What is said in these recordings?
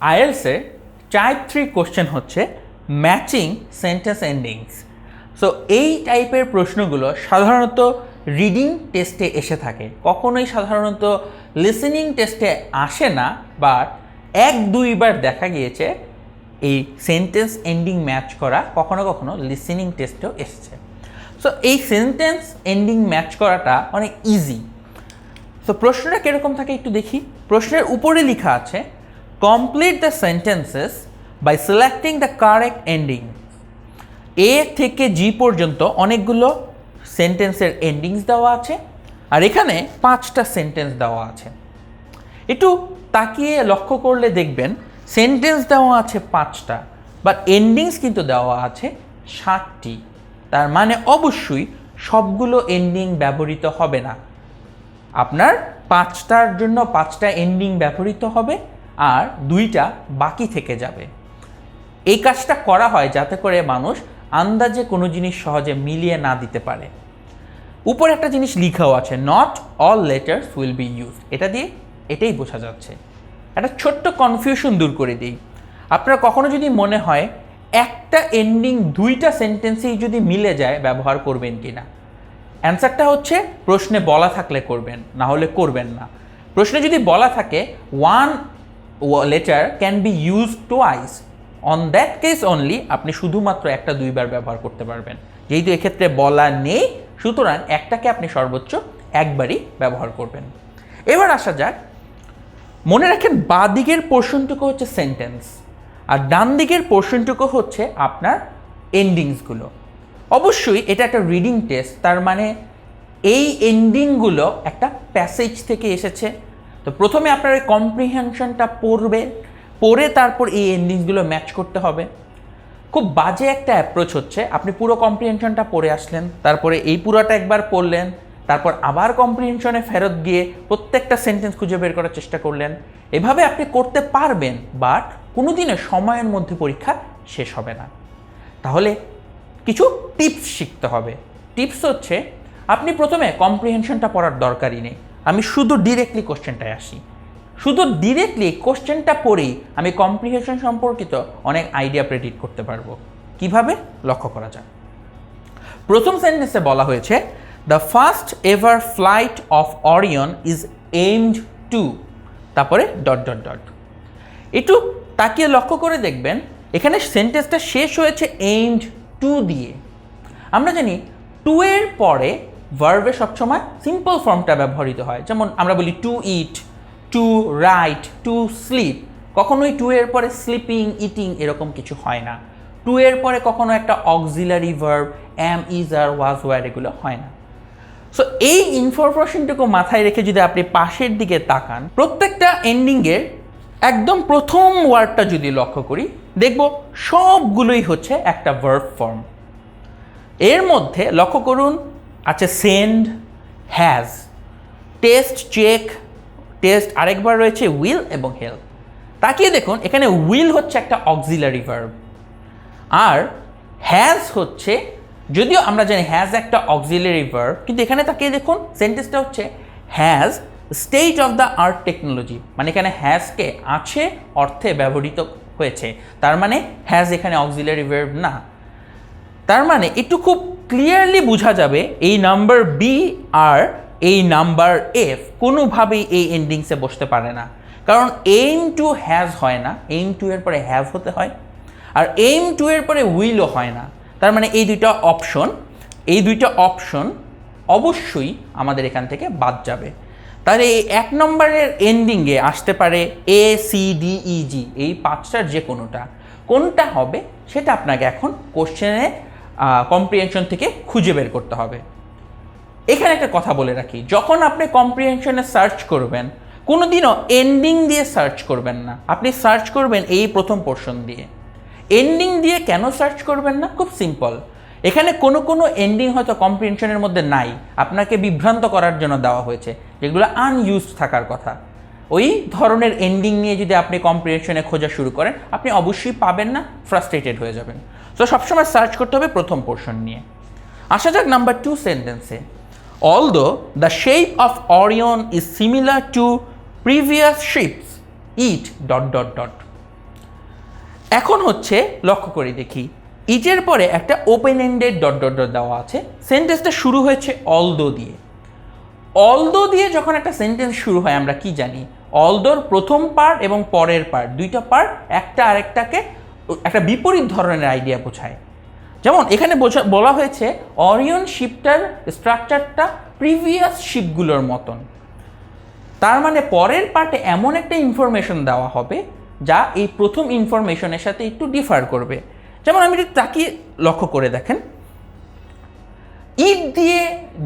আইএলসের type three question হচ্ছে matching sentence endings so এই টাইপের প্রশ্নগুলো সাধারণত রিডিং টেস্টে এসে থাকে। কখনোই সাধারণত লিসেনিং টেস্টে আসে না বাট এক, দুইবার দেখা গিয়েছে এই সেন্টেন্স এন্ডিং ম্যাচ করা কখনো কখনো লিসেনিং টেস্টেও এসেছে। সো এই সেন্টেন্স এন্ডিং ম্যাচ করাটা অনেক ইজি সো প্রশ্নটা কীরকম থাকে একটু দেখি। প্রশ্নের উপরে লেখা আছে complete the sentences by selecting the correct ending A থেকে জি পর্যন্ত অনেকগুলো সেন্টেন্সের এন্ডিংস দেওয়া আছে, আর এখানে পাঁচটা সেন্টেন্স দেওয়া আছে। একটু তাকিয়ে লক্ষ্য করলে দেখবেন সেন্টেন্স দেওয়া আছে পাঁচটা বাট এন্ডিংস কিন্তু দেওয়া আছে সাতটি তার মানে অবশ্যই সবগুলো এন্ডিং ব্যবহৃত হবে না। আপনার পাঁচটার জন্য পাঁচটা এন্ডিং ব্যবহৃত হবে আর দুইটা বাকি থেকে যাবে। এই কাজটা করা হয় যাতে করে মানুষ আন্দাজে কোনো জিনিস সহজে মিলিয়ে না দিতে পারে। উপরে একটা জিনিস লিখাও আছে not all letters will be use এটা দিয়ে এটাই বোঝা যাচ্ছে। একটা ছোট্ট কনফিউশন দূর করে দিই। আপনার কখনো যদি মনে হয় একটা এন্ডিং দুইটা সেন্টেন্সেই যদি মিলে যায়, ব্যবহার করবেন কি না অ্যান্সারটা হচ্ছে, প্রশ্নে বলা থাকলে করবেন, না হলে করবেন না। প্রশ্নে যদি বলা থাকে one letter can be use twice on that case only আপনি শুধুমাত্র একটা দুইবার ব্যবহার করতে পারবেন। যেহেতু এক্ষেত্রে বলা নেই, সুতরাং একটাকে আপনি সর্বোচ্চ একবারই ব্যবহার করবেন। এবার আসা যাক। মনে রাখেন, বাঁ দিকের পোর্শনটুকু হচ্ছে সেন্টেন্স আর ডান দিকের পোর্শনটুকু হচ্ছে আপনার এন্ডিংসগুলো অবশ্যই এটা একটা রিডিং টেস্ট তার মানে এই এন্ডিংগুলো একটা প্যাসেজ থেকে এসেছে। তো প্রথমে আপনার এই কম্প্রিহেনশনটা পড়বে, পড়ে তারপর এই এন্ডিংসগুলো ম্যাচ করতে হবে। খুব বাজে একটা অ্যাপ্রোচ হচ্ছে, আপনি পুরো কম্প্রিহেনশনটা পড়ে আসলেন, তারপরে এই পুরোটা একবার পড়লেন, তারপর আবার কম্প্রিহেনশনে ফেরত গিয়ে প্রত্যেকটা সেন্টেন্স খুঁজে বের করার চেষ্টা করলেন। এভাবে আপনি করতে পারবেন বাট কোনোদিনও সময়ের মধ্যে পরীক্ষা শেষ হবে না। তাহলে কিছু টিপস শিখতে হবে। টিপস হচ্ছে, আপনি প্রথমে কম্প্রিহেনশনটা পড়ার দরকারই নেই। আমি শুধু ডিরেক্টলি কোশ্চেনটায় আসি। শুধু ডিরেক্টলি কোশ্চেনটা পড়েই আমি কম্প্রিহেনশন সম্পর্কিত অনেক আইডিয়া প্রেডিক্ট করতে পারব। কীভাবে? লক্ষ্য করা যায় প্রথম সেন্টেন্সে বলা হয়েছে the first ever flight of Orion is aimed to তারপরে ডট ডট ডট একটু তাকিয়ে লক্ষ্য করে দেখবেন, এখানে সেন্টেন্সটা শেষ হয়েছে এইমড টু দিয়ে। আমরা জানি টু এর পরে ভার্বে সবসময় সিম্পল ফর্মটা ব্যবহৃত হয়। যেমন আমরা বলি to eat to write to sleep কখনোই টু এর পরে স্লিপিং ইটিং এরকম কিছু হয় না। টু এর পরে কখনো একটা auxiliary verb am is are was were এগুলো হয় না। সো এই ইনফরমেশনটুকু মাথায় রেখে যদি আপনি পাশের দিকে তাকান, প্রত্যেকটা এন্ডিংয়ের একদম প্রথম ওয়ার্ডটা যদি লক্ষ্য করি, দেখব সবগুলোই হচ্ছে একটা ভার্ব ফর্ম এর মধ্যে লক্ষ্য করুন আছে send has test check test আরেকবার রয়েছে উইল এবং হেল্প তাকিয়ে দেখুন, এখানে উইল হচ্ছে একটা অক্সিলারি ভার্ব আর হ্যাজ হচ্ছে, যদিও আমরা জানি হ্যাজ একটা অক্সিলারি ভার্ব কিন্তু এখানে তাকিয়ে দেখুন সেন্টেন্সটা হচ্ছে has state of the art technology মানে এখানে হ্যাজকে আছে, অর্থে ব্যবহৃত হয়েছে। তার মানে হ্যাজ এখানে অক্সিলারি ভার্ব না। তার মানে একটু খুব ক্লিয়ারলি বোঝা যাবে এই নাম্বার বি আর এই নাম্বার এফ কোনোভাবেই এই এন্ডিংসে বসতে পারে না। কারণ এইম টু হ্যাজ হয় না এইম টু এর পরে হ্যাভ হতে হয়, আর এইম টু এর পরে উইলও হয় না। তার মানে এই দুইটা অপশন এই দুইটা অপশন অবশ্যই আমাদের এখান থেকে বাদ যাবে। তাহলে এই এক নম্বরের এন্ডিংয়ে আসতে পারে এ সি ডি ই জি এই পাঁচটার যে কোনোটা। কোনটা হবে সেটা আপনাকে এখন কোশ্চেনে কম্প্রিহেনশন থেকে খুঁজে বের করতে হবে। এখানে একটা কথা বলে রাখি, যখন আপনি কম্প্রিহেনশনে সার্চ করবেন, কোনোদিনও এন্ডিং দিয়ে সার্চ করবেন না। আপনি সার্চ করবেন এই প্রথম পোর্শন দিয়ে। এন্ডিং দিয়ে কেন সার্চ করবেন না? খুব সিম্পল এখানে কোনো কোনো এন্ডিং হয়তো কম্প্রিহেনশনের মধ্যে নাই। আপনাকে বিভ্রান্ত করার জন্য দেওয়া হয়েছে, যেগুলো আনইউজড থাকার কথা। ওই ধরনের এন্ডিং নিয়ে যদি আপনি কম্প্রিহেনশনে খোঁজা শুরু করেন, আপনি অবশ্যই পাবেন না ফ্রাস্ট্রেটেড হয়ে যাবেন। তো সবসময় সার্চ করতে হবে প্রথম পোর্শন নিয়ে। আসা যাক নাম্বার টু সেন্টেন্সে although the shape of Orion is similar to previous ships it dot dot dot এখন হচ্ছে লক্ষ্য করে দেখি ইটের পরে একটা open ended dot dot dot দেওয়া আছে। সেন্টেন্সটা শুরু হয়েছে অলদো দিয়ে। অলদো দিয়ে যখন একটা সেন্টেন্স শুরু হয়, আমরা কি জানি? অলদোর প্রথম পার্ট এবং পরের পার্ট দুইটা পার্ট একটা আরেকটাকে একটা বিপরীত ধরনের আইডিয়া বোঝায়। যেমন এখানে বোঝা বলা হয়েছে অরিয়ন শিপটার স্ট্রাকচারটা প্রিভিয়াস শিপগুলোর মতন। তার মানে পরের পার্টে এমন একটা ইনফরমেশন দেওয়া হবে, যা এই প্রথম ইনফরমেশনের সাথে একটু ডিফার করবে। যেমন আমি একটু তাকিয়ে লক্ষ্য করে দেখেন। ইট দিয়ে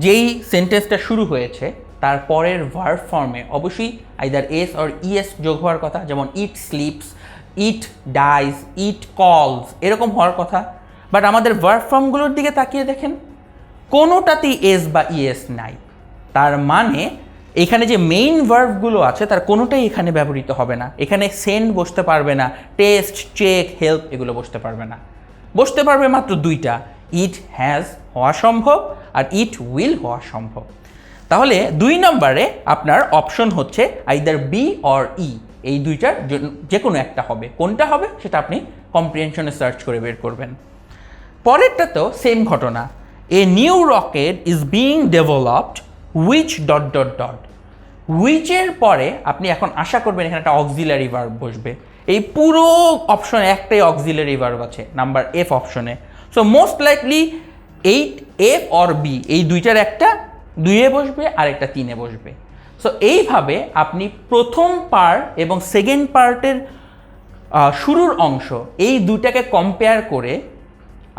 যেই সেন্টেন্সটা শুরু হয়েছে, তার পরের ভার্ব ফর্মে অবশ্যই আইদার এস অর ইএস যোগ হওয়ার কথা, যেমন ইট স্লিপস ইট ডাইজ ইট কলস, এরকম হওয়ার কথা। বাট আমাদের ওয়ার্ক ফর্মগুলোর দিকে তাকিয়ে দেখেন, কোনোটাতেই এস বা ইএস নাই। তার মানে এখানে যে মেইন ভার্বগুলো আছে, তার কোনোটাই এখানে ব্যবহৃত হবে না। এখানে সেন্ড বসতে পারবে না টেস্ট চেক হেল্প এগুলো বসতে পারবে না। বসতে পারবে মাত্র দুইটা ইট হ্যাজ হওয়া সম্ভব আর ইট উইল হওয়া সম্ভব। তাহলে দুই নম্বরে আপনার অপশন হচ্ছে আইদার বি অর ই এই দুইটার যে কোনো একটা হবে। কোনটা হবে সেটা আপনি কম্প্রিহেনশনে সার্চ করে বের করবেন। পরেরটা তো সেম ঘটনা। A new rocket is being developed which dot dot dot উইচের পরে আপনি এখন আশা করবেন এখানে একটা অক্সিলারি ভার্ব বসবে। এই পুরো অপশনে একটাই অক্সিলারি ভার্ব আছে নাম্বার এফ অপশনে so most likely eight F or B এই দুইটার একটা দুইয়ে বসবে আর একটা তিনে বসবে। সো এইভাবে আপনি প্রথম পার্ট এবং সেকেন্ড পার্টের শুরুর অংশ এই দুটাকে কম্পেয়ার করে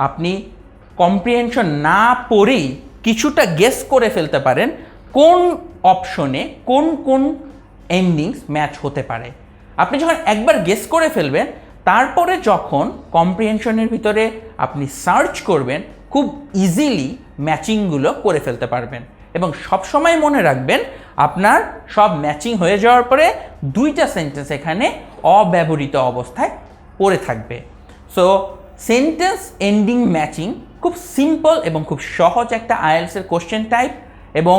আপনি কম্প্রিহেনশন না পড়েই কিছুটা গেস করে ফেলতে পারেন কোন অপশনে কোন কোন এন্ডিংস ম্যাচ হতে পারে। আপনি যখন একবার গেস করে ফেলবেন, তারপরে যখন কম্প্রিহেনশনের ভিতরে আপনি সার্চ করবেন, খুব ইজিলি ম্যাচিংগুলো করে ফেলতে পারবেন। এবং সবসময় মনে রাখবেন, আপনার সব ম্যাচিং হয়ে যাওয়ার পরে দুইটা সেন্টেন্স এখানে অব্যবহৃত অবস্থায় পড়ে থাকবে। সো সেন্টেন্স এন্ডিং ম্যাচিং খুব সিম্পল এবং খুব সহজ একটা আইএলসের কোশ্চেন টাইপ এবং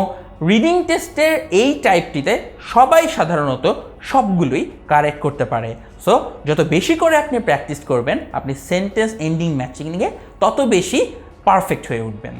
রিডিং টেস্টের এই টাইপটিতে সবাই সাধারণত সবগুলোই কারেক্ট করতে পারে। সো যত বেশি করে আপনি প্র্যাকটিস করবেন, আপনি সেন্টেন্স এন্ডিং ম্যাচিং নিয়ে তত বেশি পারফেক্ট হয়ে উঠবেন।